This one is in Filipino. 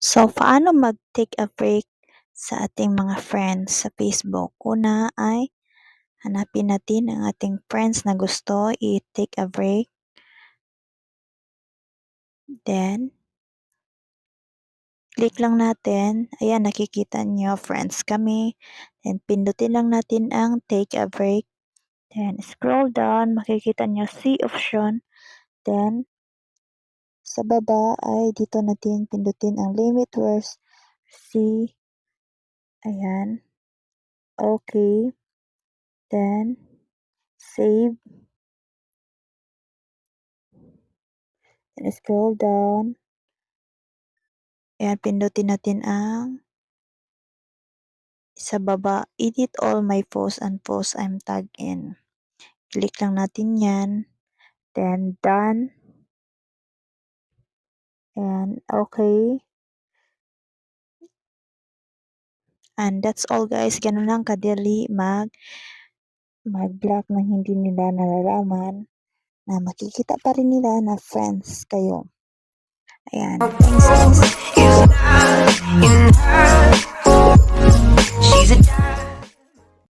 So, paano mag-take a break sa ating mga friends sa Facebook? Una ay hanapin natin ang ating friends na gusto i-take a break. Then, click lang natin. Ayan, nakikita nyo, friends kami. Then, pindutin lang natin ang take a break. Then, scroll down. Makikita nyo see option. Then, sa baba ay dito natin pindutin ang limit words. See. Ayan. Okay. Then, save. Then, scroll down. Ayan, pindutin natin ang sa baba, edit all my posts and posts I'm tagged in. Click lang natin yan. Then, done. And, okay. And that's all guys. Ganun lang kadali mag mag-block ng hindi nila nalalaman na makikita pa rin nila na friends kayo. Ayan. Thanks guys.